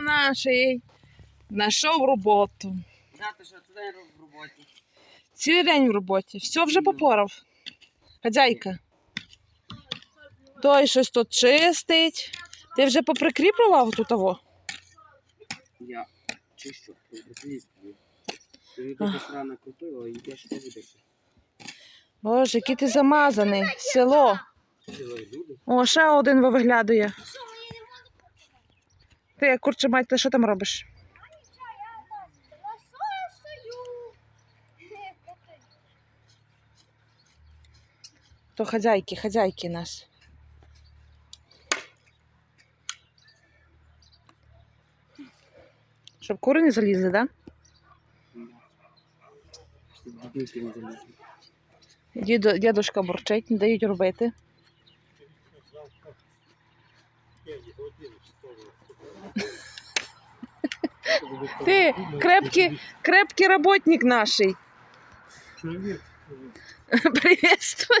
Наший знайшов роботу. Знати, що це день в роботі. Цілий день в роботі. Все вже попорав. Хазяйка. Той щось тут чистить. Ти вже поприкріплював тут того? Я чищу, прикріплю. Тобі якось рано купила, і я ще. Боже, який ти замазаний. Село. О, ще один виглядує. Ти, як курче мать, ти що там робиш? То хазяйки, хазяйки нас. Щоб кури не залізли, так? Да? Дідо, дідушка бурчить, не дають робити. Ти крепкий, крепкий работник наший. Приветствую.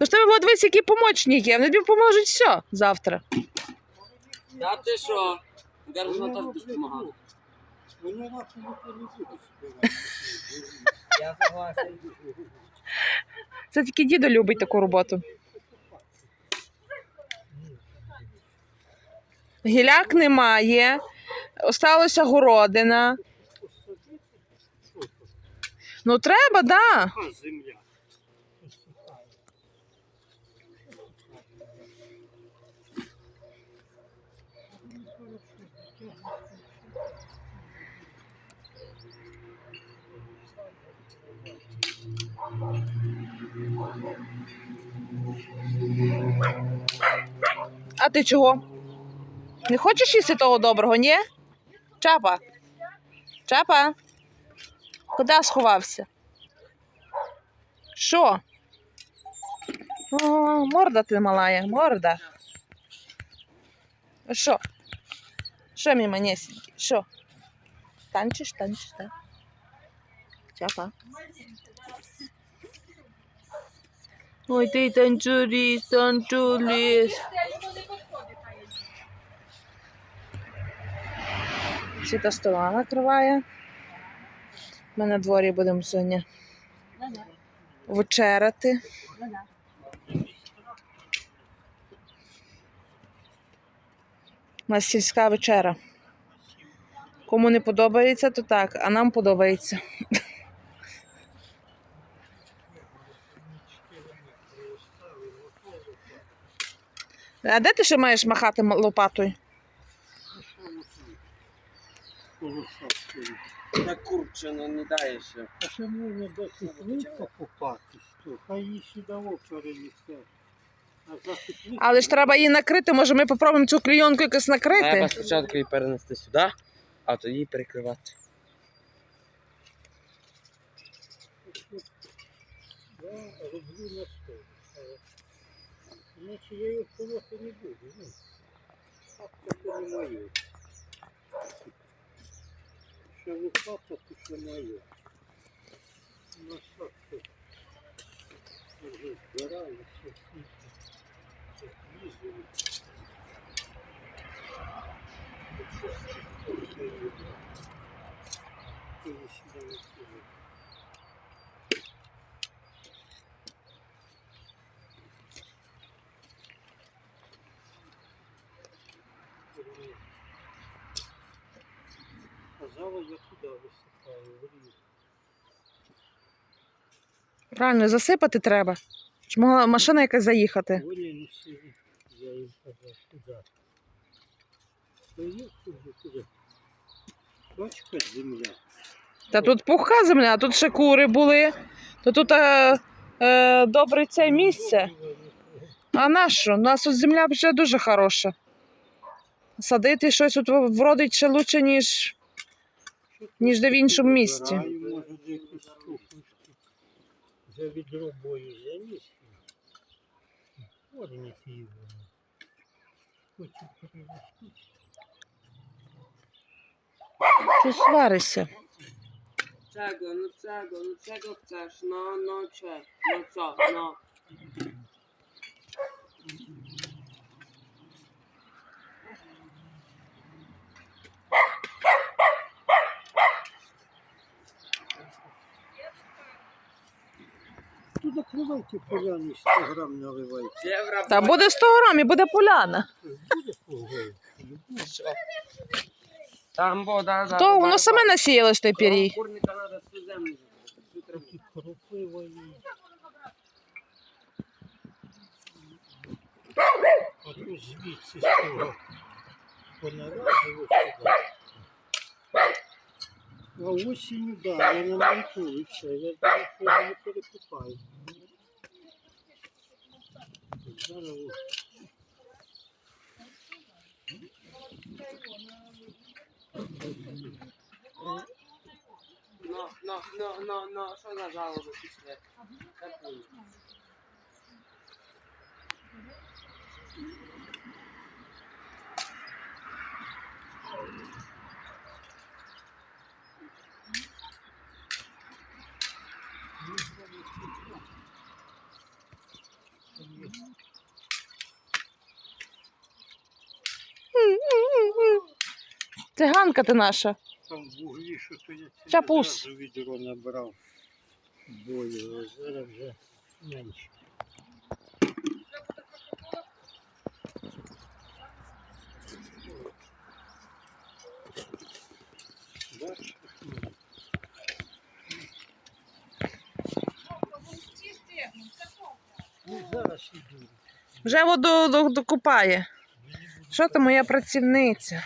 Ну що ви дивись, які помічники, вони тобі поможуть все завтра. Та ти що? Зараз на будеш допомагати. Я согласен. Це тільки дідо любить таку роботу. Гіляк немає, осталася городина. Ну треба, да. А ти чого? Не хочеш їсти того доброго, ні? Чапа. Чапа. Куди сховався? Що? О, морда ти малая, морда. Що? Що, мій манесенький? Що? Танчиш, танчиш, так? Чапа. Ой, ти танчуріст, танчуріст. Світа стола накриває. Ми на дворі будемо сьогодні вечеряти. У нас сільська вечера. Кому не подобається, то так, а нам подобається. А де ти ще маєш махати лопатою? Та курче, ну не дає ще. А ще можна досить близько попастись, то хай її сюди перенесе. Але ж треба її накрити, може ми попробуємо цю клійонку якось накрити. Треба спочатку її перенести сюди, а тоді її перекривати. Да, роблю на стол. Але Іначе я її ховати не буду. Ну, так це не моє. Що лопата, то ще моє. На що це? Вже збираю, все світло. Це все, Ти сюди не сюди. Казала, я туди висипаю, в рів. Правильно, засипати треба. Чи могла машина якась заїхати? Оля не сидить, я їм казав, туди. Стоїть туди, туди. Бачка земля. Та тут пуха земля, а тут ще кури були. То тут е, е, добре це місце. А на що? У нас тут земля вже дуже хороша. Садити щось тут вродить ще краще, ніж, ніж де в іншому місці. Може. За відро бою заніс. Корінь її воно. Хочу перевести. Що сваришся? Czego, no czego, no czego chcesz? No, no, cze, no co, no. Накривайте поляну, 100 грам наливайте. Та буде 100 грамів, буде поляна. Буде полгода. Там вода. да, То воно саме насіялось той пірій. Курника треба всю землю. Такі кропива і... А то звідси з того понаразило сюди. А осінню, да, я намонтую все. Я не перекупаю. Зараз. Ну, ну, ну, ну, ну, що за жалоби пішли? Такі. Циганка ти наша. Там в углі, що то я Чапус. відро набрав бою, а зараз вже менше. Бачиш? Ну, зараз іду. Вже воду докупає. Що ти моя працівниця?